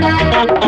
Música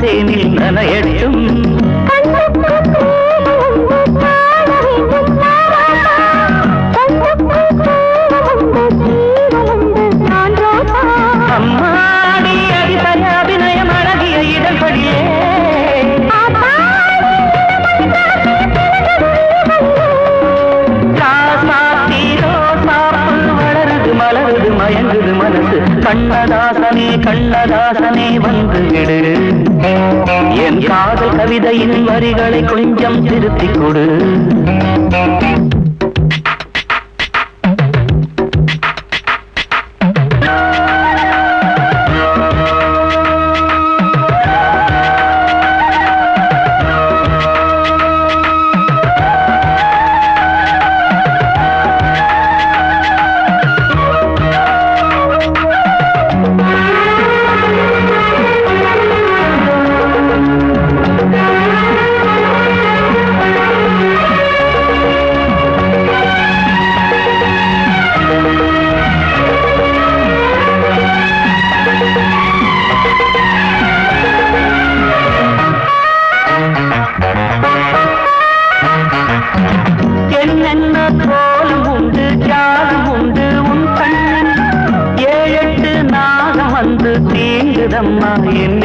காதல் நனையடி கண்ணதாசனே கண்ணதாசனே வந்து விடு என் காதல் கவிதையின் வரிகளை கொஞ்சம் திருத்திக் கொடு. தீங்குதம்மா என்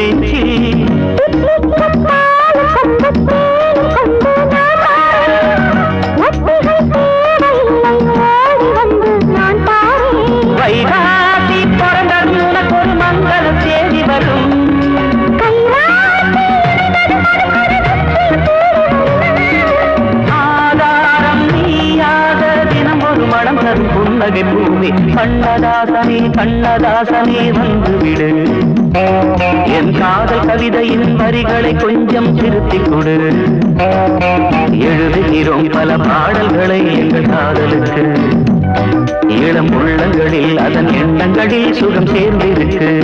வைகாசி பிறந்ததும் உனக்கு ஒரு மங்கள செய்தி வரும். ஆதாரம் நீயாக தினம் ஒரு மனம் தரும் புன்னகை பூமி கண்ணதாசனே கண்ணதாசனே வந்துவிடு என் காதல் கவிதையின் வரிகளை கொஞ்சம் திருத்திக் கொடு. எழுதுகிறோம் பல பாடல்களை எங்கள் காதலுக்கு. இளம் உள்ளங்களில் அதன் எண்ணங்களில் சுகம் சேர்ந்திருக்கு.